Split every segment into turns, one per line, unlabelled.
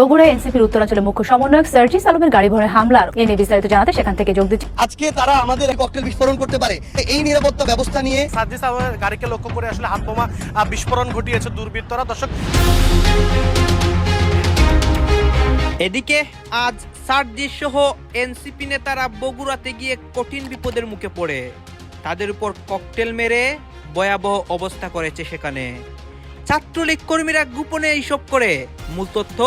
বগুড়ায় এনসিপির উত্তরাঞ্চলের মুখ্য সমন্বয়ক সার্জিস আলমের গাড়ি ভরে হামলার এ নিয়ে বিস্তারিত জানাতে সেখান থেকে যোগ দিচ্ছে।
আজকে তারা আমাদের ককটেল বিস্ফোরণ করতে পারে। এই নিরাপত্তা ব্যবস্থা নিয়ে
সার্জিস আলমের গাড়িকে লক্ষ্য করে আসলে হাত বোমা বিস্ফোরণ ঘটিয়েছে দুর্বৃত্তরা। দর্শক
এদিকে আজ সার্জিস সহ এনসিপি নেতারা বগুড়াতে গিয়ে কঠিন বিপদের মুখে পড়ে। তাদের উপর ককটেল মেরে ভয়াবহ অবস্থা করেছে সেখানে। ছাত্রলীগ কর্মীরা গোপনে এইসব করে। মূল তথ্য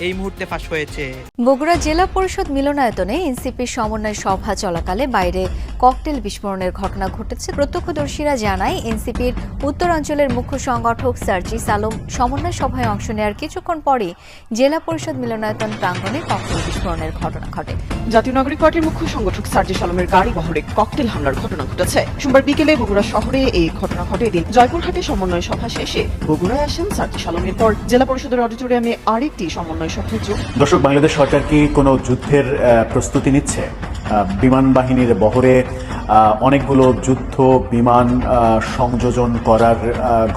এই মুহূর্তে ফাঁস হয়েছে।
বগুড়া জেলা পরিষদ মিলনায়তনে এনসিপির সমন্বয় সভা চলাকালে বাইরে ককটেল বিস্ফোরণের ঘটনা ঘটেছে। প্রত্যক্ষদর্শীরা জানায় এনসিপির উত্তরাঞ্চলের মুখ্য সংগঠক সার্জি সালম সমন্বয় সভায় অংশ নেওয়ার কিছুক্ষণ পরে জেলা পরিষদ মিলনায়তন প্রাঙ্গণে ককটেল বিস্ফোরণের ঘটনা ঘটে।
জাতীয় নাগরিক পার্টির মুখ্য সংগঠক সার্জি সালমের গাড়ি বহরে ককটেল হামলার ঘটনা ঘটেছে। সোমবার বিকেলে বগুড়া শহরে এই ঘটনা ঘটে। এদিন জয়পুরহাটে সমন্বয় সভা শেষে বগুড়ায় আসেন সার্জি সালমের পর জেলা পরিষদের অডিটোরিয়ামে আরেকটি সমন্বয় সভায় যোগ
দর্শক বাংলাদেশ সরকার কি কোনো যুদ্ধের আহ, প্রস্তুতি নিচ্ছে? বিমান বাহিনীর বহরে অনেকগুলো যুদ্ধ বিমান সংযোজন করার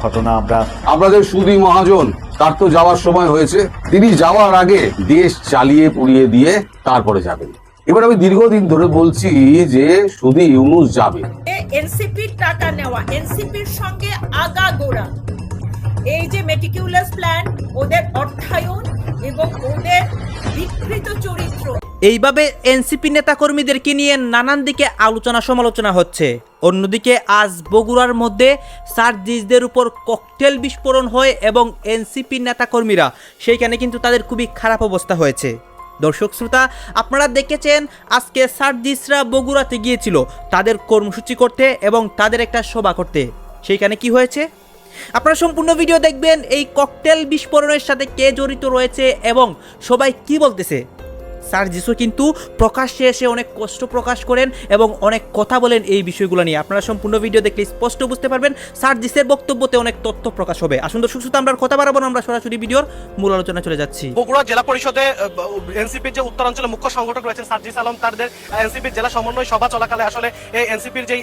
ঘটনা আমরা
আপনাদের সুদী মহাজন তার তো যাওয়ার সময় হয়েছে। তিনি যাওয়ার আগে দেশ চালিয়ে পুড়িয়ে দিয়ে তারপরে যাবেন। এবার আমি দীর্ঘদিন ধরে বলছি যে সুদী ইউনুস যাবে।
এনসিপির টাকা নেওয়া এনসিপির সঙ্গে আগা গোড়া। এই যে মেটিকিউলাস প্ল্যান ওদের অর্থায়ন এবং ওদের বিকৃত চরিত্র।
এইভাবে এনসিপি নেতাকর্মীদেরকে নিয়ে নানান দিকে আলোচনা সমালোচনা হচ্ছে। অন্যদিকে আজ বগুড়ার মধ্যে সার্জিসদের উপর ককটেল বিস্ফোরণ হয় এবং এনসিপি নেতাকর্মীরা সেইখানে কিন্তু তাদের খুবই খারাপ অবস্থা হয়েছে। দর্শক শ্রোতা, আপনারা দেখেছেন আজকে সার্জিসরা বগুড়াতে গিয়েছিল তাদের কর্মসূচি করতে এবং তাদের একটা সভা করতে। সেইখানে কি হয়েছে? আপনারা সম্পূর্ণ ভিডিও দেখবেন এই ককটেল বিস্ফোরণের সাথে কে জড়িত রয়েছে এবং সবাই কি বলতেছে? স্যার যিশু কিন্তু প্রকাশ্যে এসে অনেক কষ্ট প্রকাশ করেন এবং অনেক কথা বলেন এই বিষয়গুলো নিয়ে। আপনারা সম্পূর্ণ ভিডিও দেখলে স্পষ্ট বুঝতে পারবেন স্যার জিসের বক্তব্যতে অনেক তথ্য প্রকাশ হবে। আসুন দর্শক শ্রোতা, আমরা কথা বাড়াবো আমরা সরাসরি ভিডিওর মূল আলোচনা চলে যাচ্ছি।
বগুড়া জেলা পরিষদে এনসিপির যে উত্তরাঞ্চলের মুখ্য সংগঠক রয়েছেন সার্জিস আলম তাদের এনসিপির জেলা সমন্বয় সভা চলাকালে আসলে এই এনসিপির যে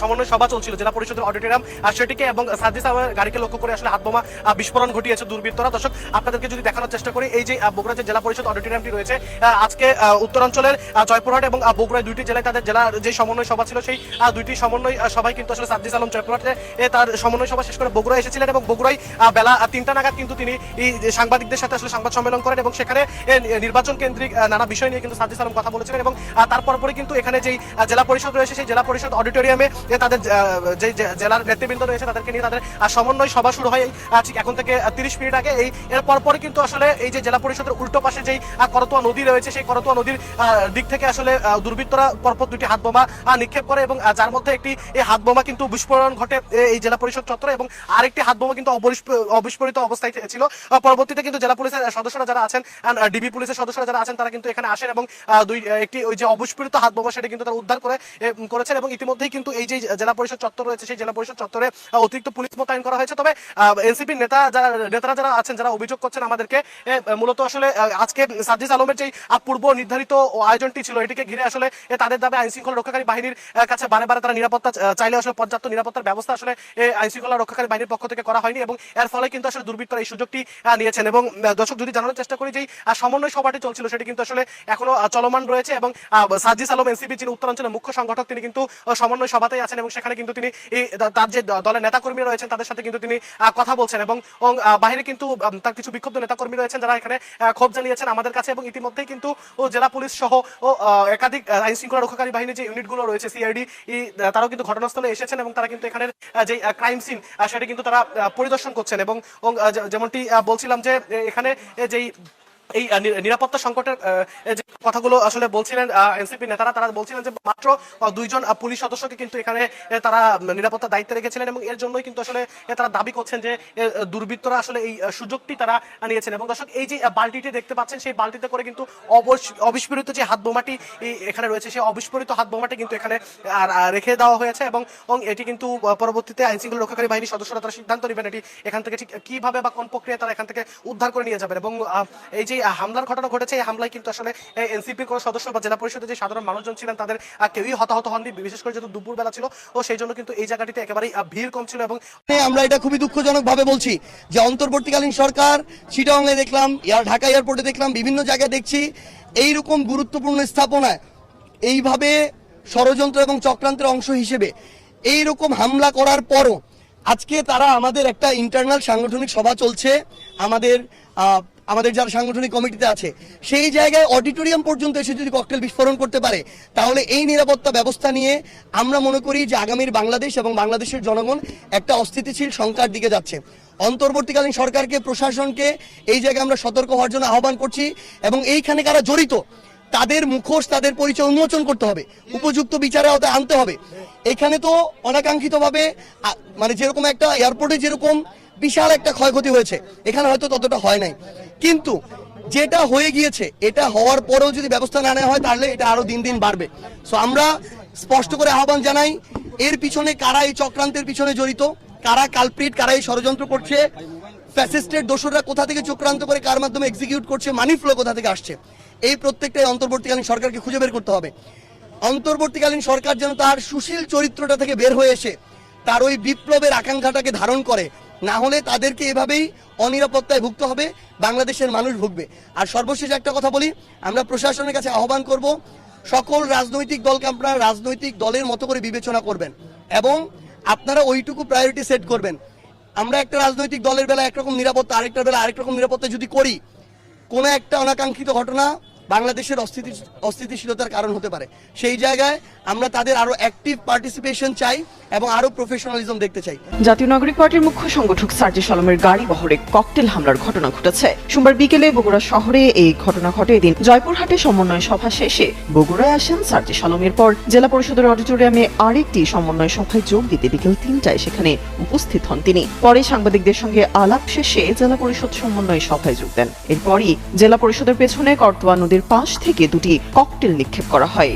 সমন্বয় সভা চলছিল জেলা পরিষদের অডিটোরিয়াম সেটিকে এবং সার্জিস আলমের গাড়িকে লক্ষ্য করে আসলে হাত বোমা বিস্ফোরণ ঘটিয়েছে দুর্বৃত্তরা। দর্শক আপনাদেরকে যদি দেখানোর চেষ্টা করি এই যে বগুড়া যে জেলা পরিষদ অডিটোরিয়ামটি রয়েছে আজকে উত্তরাঞ্চলের জয়পুরহাট এবং বগুড়ায় দুইটি জেলায় তাদের জেলার যে সমন্বয় সভা ছিল সেই দুইটি সমন্বয় সভায় কিন্তু আসলে সার্জিস আলম জয়পুরহাটে তার সমন্বয় সভা শেষ করে বগুড়া এসেছিলেন এবং বগুড়ায় বেলা তিনটা নাগাদ কিন্তু তিনি সাংবাদিকদের সাথে আসলে সংবাদ সম্মেলন করেন এবং সেখানে নির্বাচন কেন্দ্রিক নানা বিষয় নিয়ে কিন্তু সার্জিস আলম কথা বলেছিলেন এবং পরে কিন্তু এখানে যেই জেলা পরিষদ রয়েছে সেই জেলা পরিষদ অডিটোরিয়ামে তাদের যে জেলার নেতৃবৃন্দ রয়েছে তাদেরকে নিয়ে তাদের সমন্বয় সভা শুরু হয় ঠিক এখন থেকে তিরিশ মিনিট আগে, এই এর পরপরই কিন্তু আসলে এই যে জেলা পরিষদের উল্টো পাশে যেই করতোয়া নদী রয়েছে সেই করতোয়া নদীর দিক থেকে আসলে দুর্বৃত্তরা পরপর দুটি হাত বোমা নিক্ষেপ করে এবং যার মধ্যে একটি, এই হাত বোমা কিন্তু বিস্ফোরণ ঘটে এই জেলা পরিষদ চত্বরে এবং আরেকটি হাত বোমা কিন্তু অবিস্ফোরিত অবস্থায় ছিল। পরবর্তীতে কিন্তু জেলা পুলিশের সদস্যরা যারা আছেন ডিবি পুলিশের সদস্যরা যারা আছেন, তারা কিন্তু এখানে আসেন এবং দুই একটি ওই যে অবিস্ফোরিত হাত বোমা সেটা কিন্তু তারা উদ্ধার করে করেছেন এবং ইতিমধ্যেই কিন্তু এই যে জেলা পরিষদ চত্বর রয়েছে, সেই জেলা পরিষদ চত্বরে অতিরিক্ত পুলিশ মোতায়েন করা হয়েছে। তবে এনসিপি নেতা যারা, নেতারা যারা আছেন, যারা অভিযোগ করছেন আমাদেরকে মূলত আসলে আজকে সার্জিস আলমের যে পূর্ব নির্ধারিত আয়োজনটি ছিল। এটিকে ঘিরে আসলে তাদের দাবি আইন শৃঙ্খলা রক্ষাকারী বাহিনীর কাছে বারে বারে তারা নিরাপত্তা চাইলে আসলে পর্যাপ্ত নিরাপত্তার ব্যবস্থা আসলে আইন শৃঙ্খলা রক্ষাকারী বাহিনীর পক্ষ থেকে করা হয়নি এবং এর ফলে কিন্তু আসলে দুর্বৃত্তরা এই সুযোগটি নিয়েছেন এবং দর্শক যদি জানানোর চেষ্টা করি যে সমন্বয় সভাটি চলছিল সেটি কিন্তু আসলে এখনও চলমান রয়েছে এবং আহ, সার্জিস আলম এনসিপি যিনি উত্তরাঞ্চলের মুখ্য সংগঠক তিনি কিন্তু সমন্বয় সভাতেই আছেন এবং সেখানে কিন্তু তিনি তার যে দলের নেতাকর্মী রয়েছেন তাদের সাথে কিন্তু তিনি কথা বলছেন এবং বাহিরে কিন্তু তার কিছু বিক্ষুব্ধ নেতাকর্মী রয়েছেন যারা এখানে ক্ষোভ জানিয়েছেন আমাদের কাছে এবং ইতিমধ্যেই কিন্তু ও জেলা পুলিশ সহ ও একাধিক আইন শৃঙ্খলা রক্ষাকারী বাহিনীর যে ইউনিটগুলো রয়েছে সিআইডি তারাও কিন্তু ঘটনাস্থলে এসেছেন এবং তারা কিন্তু এখানে যে ক্রাইম সিন সেটা কিন্তু তারা পরিদর্শন করছেন এবং যেমনটি বলছিলাম যে এখানে যেই এই নিরাপত্তা সংকটের যে কথাগুলো আসলে বলছিলেন এনসিপি নেতারা তারা বলছিলেন যে মাত্র দুইজন পুলিশ সদস্যকে কিন্তু এখানে তারা উম, নিরাপত্তার দায়িত্বে রেখেছিলেন এবং এর জন্যই কিন্তু আসলে তারা দাবি করছেন যে দুর্বৃত্তরা আসলে এই সুযোগটি তারা নিয়েছেন। এবং দর্শক এই যে বালতিটি দেখতে পাচ্ছেন সেই বালতিতে করে কিন্তু অবিস্ফোরিত যে হাত বোমাটি এখানে রয়েছে সেই অবিস্ফোরিত হাত বোমাটি কিন্তু এখানে আর রেখে দেওয়া হয়েছে এবং এটি কিন্তু পরবর্তীতে আইন শৃঙ্খলা রক্ষাকারী বাহিনীর সদস্যরা তারা সিদ্ধান্ত নেবেন এটি এখান থেকে ঠিক কীভাবে বা কোন প্রক্রিয়া তারা এখান থেকে উদ্ধার করে নিয়ে যাবেন। এবং এই যে যে হামলার ঘটনা ঘটেছে। এই হামলায় কিন্তু আসলে এনসিপির কোনো সদস্য বা জেলা পরিষদের যে সাধারণ মানুষজন ছিলেন, তাদের কেউই হতাহত হননি। বিশেষ করে যেহেতু দুপুর বেলা ছিল ও সেই জন্য কিন্তু এই জায়গাটিতে একেবারেই ভিড় কম ছিল এবং
আমরা এটা খুবই দুঃখজনক ভাবে বলছি যে অন্তর্বর্তীকালীন সরকার চিটাংয়ে দেখলাম ঢাকা এয়ারপোর্টে দেখলাম, বিভিন্ন জায়গায় দেখছি এইরকম গুরুত্বপূর্ণ স্থাপনায় এইভাবে ষড়যন্ত্র এবং চক্রান্তের অংশ হিসেবে এই রকম হামলা করার পরও আজকে তারা আমাদের একটা ইন্টারনাল সাংগঠনিক সভা চলছে, আমাদের আমাদের যারা সাংগঠনিক কমিটিতে আছে, সেই জায়গায় অডিটোরিয়াম পর্যন্ত এসে যদি ককটেল বিস্ফোরণ করতে পারে, তাহলে এই নিরাপত্তা ব্যবস্থা নিয়ে আমরা মনে করি যে আগামীর বাংলাদেশ এবং বাংলাদেশের জনগণ একটা অস্থিতিশীল সংখ্যার দিকে যাচ্ছে। অন্তর্বর্তীকালীন সরকারকে, প্রশাসনকে এই জায়গায় আমরা সতর্ক হওয়ার জন্য আহ্বান করছি এবং এইখানে কারা জড়িত, তাদের মুখোশ, তাদের পরিচয় উন্মোচন করতে হবে। উপযুক্ত বিচারে আওতায় আনতে হবে। এখানে তো অনাকাঙ্ক্ষিতভাবে মানে যেরকম একটা এয়ারপোর্টে যেরকম বিশাল একটা ক্ষয়ক্ষতি হয়েছে, এখানে হয়তো ততটা হয় নাই। কিন্তু যেটা হয়ে গিয়েছে, এটা হওয়ার পরেও যদি ব্যবস্থা না নেওয়া হয়, তাহলে এটা আরও দিন দিন বাড়বে। সো আমরা স্পষ্ট করে আহ্বান জানাই, এর পিছনে কারা এই চক্রান্তের পিছনে জড়িত? কারা কালপ্রিট কারা এই ষড়যন্ত্র করছে? ফ্যাসিস্টের দোসররা কোথা থেকে চক্রান্ত করে কার মাধ্যমে এক্সিকিউট করছে? মানি ফ্লো কোথা থেকে আসছে? এই প্রত্যেকটাই অন্তর্বর্তীকালীন সরকারকে খুঁজে বের করতে হবে। অন্তর্বর্তীকালীন সরকার যেন তার সুশীল চরিত্রটা থেকে বের হয়ে এসে, তার ওই বিপ্লবের আকাঙ্ক্ষাটাকে ধারণ করে না হলে তাদেরকে এভাবেই অনিরাপত্তায় ভুগতে হবে, বাংলাদেশের মানুষ ভুগবে। আর সর্বশেষ একটা কথা বলি, আমরা প্রশাসনের কাছে আহ্বান করব, সকল রাজনৈতিক দলকে আপনারা রাজনৈতিক দলের মতো করে বিবেচনা করবেন এবং আপনারা ওইটুকু প্রায়োরিটি সেট করবেন। আমরা একটা রাজনৈতিক দলের বেলা একরকম নিরাপত্তা আরেকটা বেলা আরেক রকম নিরাপত্তা যদি করি, কোনো একটা অনাকাঙ্ক্ষিত ঘটনা বাংলাদেশের অস্থিতি অস্থিতিশীলতার কারণ হতে পারে। সেই জায়গায় আমরা তাদের আরও অ্যাক্টিভ পার্টিসিপেশন চাই এবং আরও প্রফেশনালিজম দেখতে চাই।
জাতীয় নাগরিক পার্টির মুখ্য সংগঠক সার্জিস আলমের গাড়ি বহরে ককটেল হামলার ঘটনা ঘটেছে। সোমবার বিকেলে বগুড়া শহরে এই ঘটনা ঘটে। এদিন জয়পুরহাটে সমন্বয় সভা শেষে বগুড়ায় আসেন সার্জিস আলমের পর জেলা পরিষদের অডিটোরিয়ামে আরেকটি সমন্বয় সভায় যোগ দিতে বিকেল তিনটায় সেখানে উপস্থিত হন তিনি। পরে সাংবাদিকদের সঙ্গে আলাপ শেষে জেলা পরিষদ সমন্বয় সভায় যোগ দেন। এরপরই জেলা পরিষদের পেছনে করতোয়া নদীর পাশ থেকে দুটি ককটেল নিক্ষেপ করা হয়।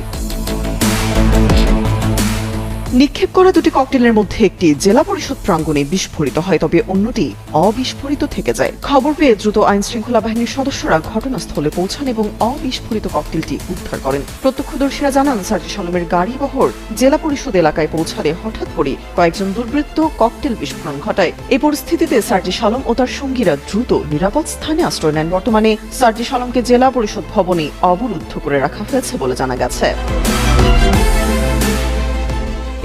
নিক্ষেপ করা দুটি ককটেলের মধ্যে একটি জেলা পরিষদ প্রাঙ্গণে বিস্ফোরিত হয়, তবে অন্যটি অবিস্ফোরিত থেকে যায়। খবর পেয়ে দ্রুত আইন শৃঙ্খলা বাহিনীর সদস্যরা ঘটনাস্থলে পৌঁছান এবং অবিস্ফোরিত ককটেলটি উদ্ধার করেন। প্রত্যক্ষদর্শীরা জানান সার্জিস আলমের গাড়ি বহর জেলা পরিষদ এলাকায় পৌঁছালে হঠাৎ করে কয়েকজন দুর্বৃত্ত ককটেল বিস্ফোরণ ঘটায়। এই পরিস্থিতিতে সার্জিস আলম ও তার সঙ্গীরা দ্রুত নিরাপদ স্থানে আশ্রয় নেন। বর্তমানে সার্জিস আলমকে জেলা পরিষদ ভবনে অবরুদ্ধ করে রাখা হয়েছে বলে জানা গেছে।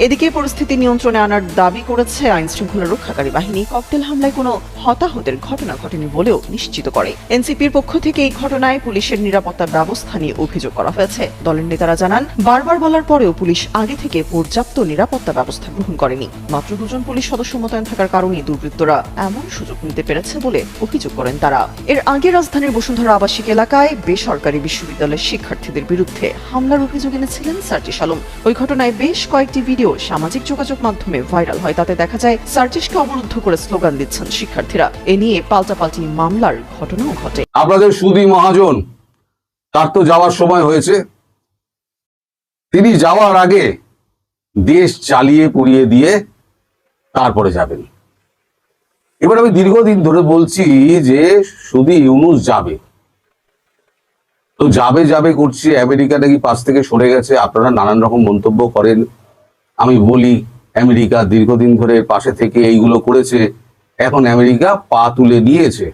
এদিকে পরিস্থিতি নিয়ন্ত্রণে আনার দাবি করেছে আইন শৃঙ্খলা রক্ষাকারী বাহিনী। ককটেল হামলায় কোনো হতাহতের ঘটনা ঘটেনি বলেও নিশ্চিত করে। এনসিপির পক্ষ থেকে এই ঘটনায় পুলিশের নিরাপত্তা ব্যবস্থা নিয়ে অভিযোগ করা হয়েছে। দলের নেতারা জানান, বারবার বলার পরেও পুলিশ আগে থেকে পর্যাপ্ত নিরাপত্তা ব্যবস্থা গ্রহণ করেনি। মাত্র দুজন পুলিশ সদস্য মোতায়েন থাকার কারণে দুর্বৃত্তরা এমন সুযোগ নিতে পেরেছে বলে অভিযোগ করেন তারা। এর আগে রাজধানীর বসুন্ধরা আবাসিক এলাকায় বেসরকারি বিশ্ববিদ্যালয়ের শিক্ষার্থীদের বিরুদ্ধে হামলার অভিযোগ এনেছিলেন সার্জিস আলম। ওই ঘটনায় বেশ কয়েকটি ভিডিও সামাজিক যোগাযোগ মাধ্যমে ভাইরাল হয়। তাতে দেখা যায়, সার্জিসকে অবরুদ্ধ করে স্লোগান দিচ্ছেন শিক্ষার্থীরা। এ নিয়ে পাল্টাপাল্টি মামলার ঘটনাও ঘটে।
আপনাদের সুদী মহাজন, তার তো যাওয়ার সময় হয়েছে। তিনি যাওয়ার আগে দেশ চালিয়ে পুড়িয়ে দিয়ে তারপরে যাবেন। এবার আমি দীর্ঘদিন ধরে বলছি যে শুধু ইউনুস যাবে। তো যাবে যাবে করছি, আমেরিকা নাকি পাশ থেকে সরে গেছে, আপনারা নানান রকম মন্তব্য করেন। আমি বলি, আমেরিকা দীর্ঘদিন ধরে পাশে থেকে এইগুলো করেছে, এখন আমেরিকা পা তুলে নিয়েছে।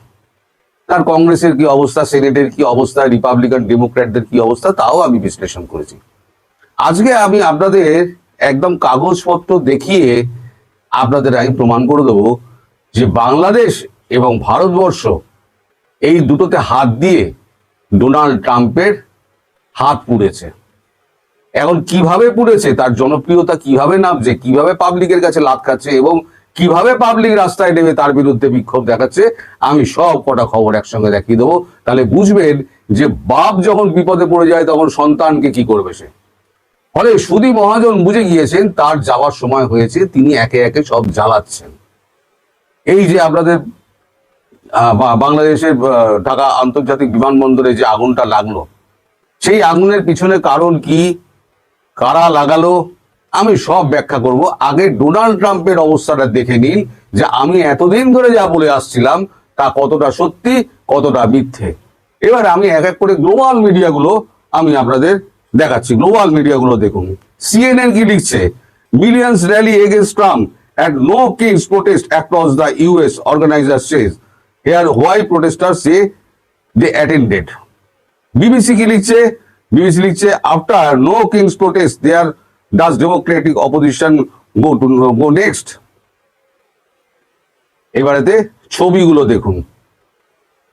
তার কংগ্রেসের কি অবস্থা, সেনেটের কি অবস্থা, রিপাবলিকান ডেমোক্র্যাটদের কি অবস্থা, তাও আমি বিশ্লেষণ করেছি। আজকে আমি আপনাদের একদম কাগজপত্র দেখিয়ে আপনাদের আমি প্রমাণ করে দেবো যে বাংলাদেশ এবং ভারতবর্ষ এই দুটোতে হাত দিয়ে ডোনাল্ড ট্রাম্পের হাত পুড়েছে। এখন কীভাবে পুড়েছে, তার জনপ্রিয়তা কীভাবে নামছে, কীভাবে পাবলিকের কাছে লাভ খাচ্ছে এবং কীভাবে পাবলিক রাস্তায় নেমে তার বিরুদ্ধে বিক্ষোভ দেখাচ্ছে, আমি সব কটা খবর একসঙ্গে দেখিয়ে দেবো। তাহলে বুঝবেন যে বাপ যখন বিপদে পড়ে যায়, তখন সন্তানকে কি করবে সে? ফলে সুদী মহাজন বুঝে গিয়েছেন, তার যাওয়ার সময় হয়েছে, তিনি একে একে সব জ্বালাচ্ছেন। এই যে আপনাদের বাংলাদেশের ঢাকা আন্তর্জাতিক বিমানবন্দরে যে আগুনটা লাগল, সেই আগুনের পিছনে কারণ কি? কারা লাগালো? আমি সব ব্যাখ্যা করব। আগে ডোনাল্ড ট্রাম্পের অবস্থাটা দেখে নিন যে আমি এতদিন ধরে যা বলে আসছিলাম, তা কতটা সত্যি, কতটা মিথ্যে। এবার আমি এক এক করে গ্লোবাল মিডিয়াগুলো আমি আপনাদের দেখাচ্ছি। গ্লোবাল মিডিয়াগুলো দেখুন। সিএনএন কি লিখছে? Millions rally against Trump at No Kings protest across the US organizer says here why protester say they attended BBC কি লিখছে? বিবিসি লিখছে after No Kings protest there does democratic opposition go to go next এবারেতে ছবিগুলো দেখুন।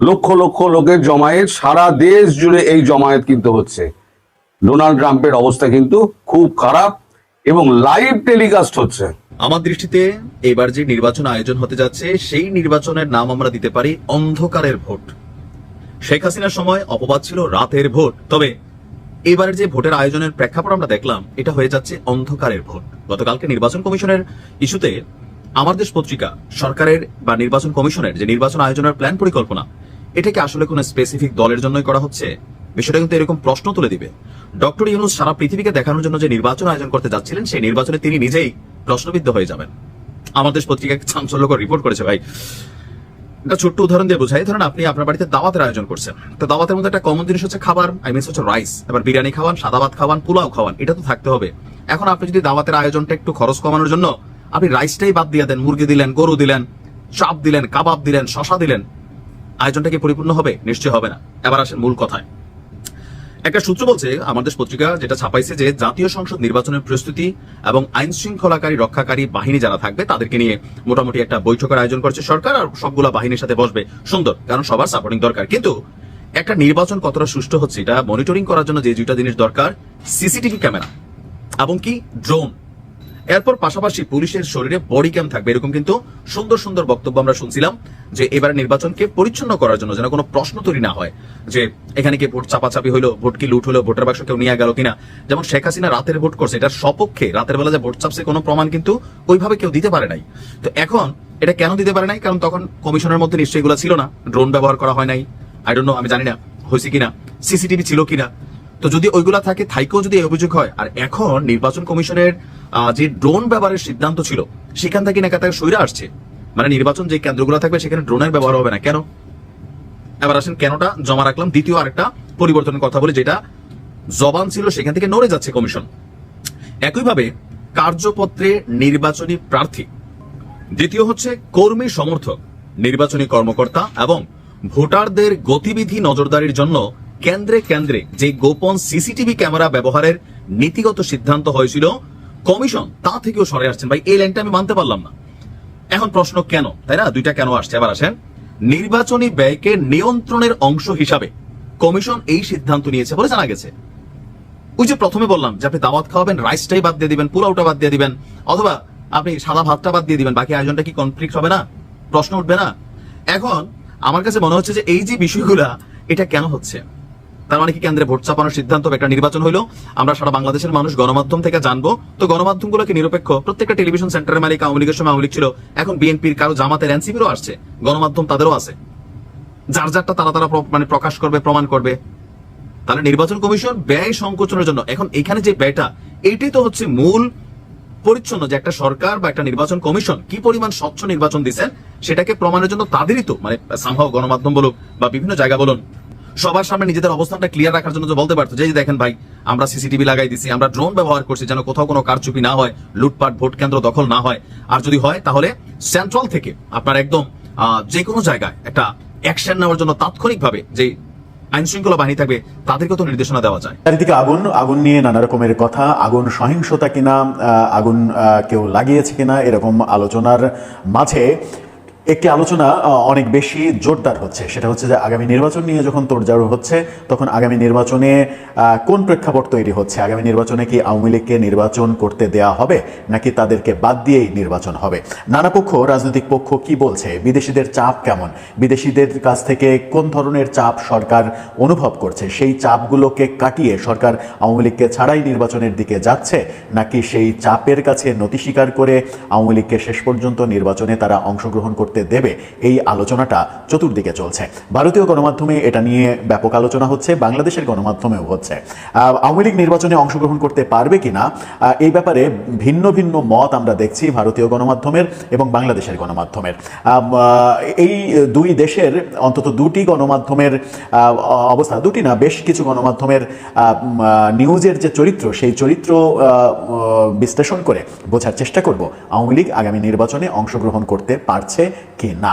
লক্ষ লক্ষ লোকের জমায়েত, সারা দেশ জুড়ে এই জমায়েত কিন্তু হচ্ছে। ডোনাল্ড ট্রাম্পের অবস্থা কিন্তু খুব খারাপ এবং লাইভ টেলিকাস্ট হচ্ছে।
আমার দৃষ্টিতে এবার যে নির্বাচন আয়োজন হতে যাচ্ছে, সেই নির্বাচনের নাম আমরা দিতে পারি অন্ধকারের ভোট। শেখ হাসিনার সময় অপবাদ ছিল রাতের ভোট, তবে এবারের যে ভোটের আয়োজনের প্রেক্ষাপট আমরা দেখলাম, এটা হয়ে যাচ্ছে অন্ধকারের ভোট। গতকালকে নির্বাচন কমিশনের ইস্যুতে আমার দেশ পত্রিকা, সরকারের বা নির্বাচন কমিশনের যে নির্বাচন আয়োজনের প্ল্যান পরিকল্পনা, এটাকে আসলে কোনো স্পেসিফিক দলের জন্যই করা হচ্ছে? বিষয়টা কিন্তু এরকম প্রশ্ন তুলে দিবে। ডক্টর ইউনুস সারা পৃথিবীকে দেখানোর জন্য যে নির্বাচন আয়োজন করতে যাচ্ছিলেন, সেই নির্বাচনে তিনি নিজেই প্রশ্নবিদ্ধ হয়ে যাবেন। আমার দেশ পত্রিকা চাঞ্চল্যকর রিপোর্ট করেছে ভাই। একটা ছোট্ট উদাহরণ দিয়ে বোঝাই। ধরেন আপনি আপনার বাড়িতে দাওয়াতের আয়োজন করছেন। তো দাওয়াতের মধ্যে একটা কমন জিনিস হচ্ছে খাবার আই মিনস হচ্ছে রাইস এবার বিরিয়ানি খাওয়ান, সাদা ভাত খাওয়ান, পোলাও খাওয়ান, এটা তো থাকতে হবে। এখন আপনি যদি দাওয়াতের আয়োজনটা একটু খরচ কমানোর জন্য আপনি রাইসটাই বাদ দিয়ে দেন, মুরগি দিলেন, গরু দিলেন, চাপ দিলেন, কাবাব দিলেন শশা দিলেন, আয়োজনটা কি পরিপূর্ণ হবে? নিশ্চয় হবে না। এবার আসেন মূল কথায়। একটা সূত্র বলছে আমাদের পত্রিকা যেটা ছাপাইছে যে জাতীয় সংসদ নির্বাচনের প্রস্তুতি এবং আইন শৃঙ্খলাকারী, রক্ষাকারী বাহিনী যারা থাকবে, তাদেরকে নিয়ে মোটামুটি একটা বৈঠকের আয়োজন করছে সরকার আর সবগুলা বাহিনীর সাথে বসবে। সুন্দর, কারণ সবার সাপোর্টিং দরকার। কিন্তু একটা নির্বাচন কতটা সুষ্ঠু হচ্ছে, এটা মনিটরিং করার জন্য যে দুইটা জিনিস দরকার সিসিটিভি ক্যামেরা এবং কি ড্রোন এরপর পাশাপাশি পুলিশের শরীরে বডি ক্যাম থাকবে, এরকম কিন্তু সুন্দর সুন্দর বক্তব্য আমরা শুনছিলাম। যে এবার নির্বাচনকে পরিচ্ছন্ন করার জন্য যেন কোনো প্রশ্ন তৈরি না হয় যে এখানে কি ভোট চাপাচাপি হলো ভোট কি লুট হলো, ভোটার বাক্স কেউ নিয়ে গেল কিনা। যেমন শেখ হাসিনা রাতের ভোট করছে, এটার সপক্ষে রাতের বেলা যে ভোট চাপছে কোনো প্রমাণ কিন্তু ওইভাবে কেউ দিতে পারে নাই। তো এখন এটা কেন দিতে পারে নাই? কারণ তখন কমিশনের মধ্যে নিশ্চয়ই এগুলো ছিল না। ড্রোন ব্যবহার করা হয় নাই। আই ডোন্ট নো আমি জানি না, হয়েছে কিনা, সিসিটিভি ছিল কিনা। তো যদি ওইগুলা থাকে, থাইকেও যদি অভিযোগ হয়, আর এখন নির্বাচন কমিশনের যে ড্রোন ব্যবহারের সিদ্ধান্ত ছিল, সেখান থেকে নাকি তাকে সইরা আসছে। মানে নির্বাচন যে কেন্দ্রগুলো থাকবে সেখানে ড্রোনের ব্যবহার হবে না। কেন? এবার আসেন, কেনটা? জমা রাখলাম। দ্বিতীয় আরেকটা পরিবর্তনের কথা বলি, যেটা জবান ছিল, সেখান থেকে নড়ে যাচ্ছে কমিশন। একইভাবে কার্যপত্রে নির্বাচনী প্রার্থী, দ্বিতীয় হচ্ছে কর্মী সমর্থক, নির্বাচনী কর্মকর্তা এবং ভোটারদের গতিবিধি নজরদারির জন্য কেন্দ্রে কেন্দ্রে যে গোপন সিসিটিভি ক্যামেরা ব্যবহারের নীতিগত সিদ্ধান্ত হয়েছিল, কমিশন তা থেকেও সরে আসছেন। ভাই, এই লাইনটা আমি মানতে পারলাম না। এখন প্রশ্ন কেন? তাই না? দুইটা কেন আসছে? এবার আসেন। নির্বাচনী ব্যয়কে নিয়ন্ত্রণের অংশ হিসাবে কমিশন এই সিদ্ধান্ত নিয়েছে বলে জানা গেছে। ওই যে প্রথমে বললাম যে আপনি দাওয়াত খাওয়াবেন, রাইসটাই বাদ দিয়ে দিবেন, পোলাওটা বাদ দিয়ে দিবেন, অথবা আপনি সাদা ভাতটা বাদ দিয়ে দিবেন, বাকি আয়োজনটা কি কনফ্লিক্ট হবে না? প্রশ্ন উঠবে না? এখন আমার কাছে মনে হচ্ছে যে এই যে বিষয়গুলা, এটা কেন হচ্ছে? তার মানে কি কেন্দ্রে ভোট চাপানোর সিদ্ধান্ত একটা নির্বাচন হলো আমরা সারা বাংলাদেশের মানুষ গণমাধ্যম থেকে জানব। তো গণমাধ্যমগুলোকে নিরপেক্ষ, প্রত্যেকটা টেলিভিশন সেন্টারের মালিক আওয়ামী লীগের সময় আওয়ামী লীগ ছিল। এখন বিএনপির কারও জামাতের এনসিপিরও আসছে। গণমাধ্যম তাদেরও আছে। যার যারটা তারা তারা মানে প্রকাশ করবে, প্রমাণ করবে। তাহলে নির্বাচন কমিশন ব্যয় সংকোচনের জন্য, এখন এখানে যে ব্যয়টা, এইটাই তো হচ্ছে মূল পরিচ্ছন্ন যে একটা সরকার বা একটা নির্বাচন কমিশন কি পরিমাণ স্বচ্ছ নির্বাচন দিচ্ছেন, সেটাকে প্রমাণের জন্য তাদেরই তো মানে সামহাও গণমাধ্যম বলুক বা বিভিন্ন জায়গা বলুন সবার সামনে নিজেদের অবস্থানটা ক্লিয়ার রাখার জন্য বলতে পারতো যে দেখেন ভাই, আমরা সিসিটিভি লাগাই দিছি, আমরা ড্রোন ব্যবহার করছি যেন কোথাও কোনো কারচুপি না হয়, লুটপাট, ভোট কেন্দ্র দখল না হয়। আর যদি হয়, তাহলে সেন্ট্রাল থেকে আপনার একদম যে কোনো জায়গায় একটা অ্যাকশন নেওয়ার জন্য তাৎক্ষণিকভাবে যে আইন শৃঙ্খলা বাহিনী থাকবে, তাদেরকে তো নির্দেশনা দেওয়া যায়।
চারিদিকে আগুন আগুন নিয়ে নানা রকমের কথা, আগুন সহিংসতা কিনা আগুন কেউ লাগিয়েছে কিনা, এরকম আলোচনার মাঝে একটি আলোচনা অনেক বেশি জোরদার হচ্ছে। সেটা হচ্ছে যে আগামী নির্বাচন নিয়ে যখন তোড়জাড় হচ্ছে, তখন আগামী নির্বাচনে কোন প্রেক্ষাপট তৈরি হচ্ছে? আগামী নির্বাচনে কি আওয়ামী লীগকে নির্বাচন করতে দেয়া হবে, নাকি তাদেরকে বাদ দিয়েই নির্বাচন হবে? নানা পক্ষ, রাজনৈতিক পক্ষ কি বলছে? বিদেশিদের চাপ কেমন? বিদেশিদের কাছ থেকে কোন ধরনের চাপ সরকার অনুভব করছে? সেই চাপগুলোকে কাটিয়ে সরকার আওয়ামী লীগকে ছাড়াই নির্বাচনের দিকে যাচ্ছে, নাকি সেই চাপের কাছে নতি স্বীকার করে আওয়ামী লীগকে শেষ পর্যন্ত নির্বাচনে তারা অংশগ্রহণ করতে করতে দেবে এই আলোচনাটা চতুর্দিকে চলছে। ভারতীয় গণমাধ্যমে এটা নিয়ে ব্যাপক আলোচনা হচ্ছে, বাংলাদেশের গণমাধ্যমেও হচ্ছে। আওয়ামী লীগ নির্বাচনে অংশগ্রহণ করতে পারবে কিনা এই ব্যাপারে ভিন্ন ভিন্ন মত আমরা দেখছি ভারতীয় গণমাধ্যমের এবং বাংলাদেশের গণমাধ্যমের। এই দুই দেশের অন্তত দুটি গণমাধ্যমের অবস্থা, দুটি না, বেশ কিছু গণমাধ্যমের নিউজের যে চরিত্র, সেই চরিত্র বিশ্লেষণ করে বোঝার চেষ্টা করব। আওয়ামী লীগ আগামী নির্বাচনে অংশগ্রহণ করতে পারছে কি না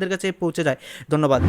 আপনাদের কাছে পৌঁছে যায়। ধন্যবাদ।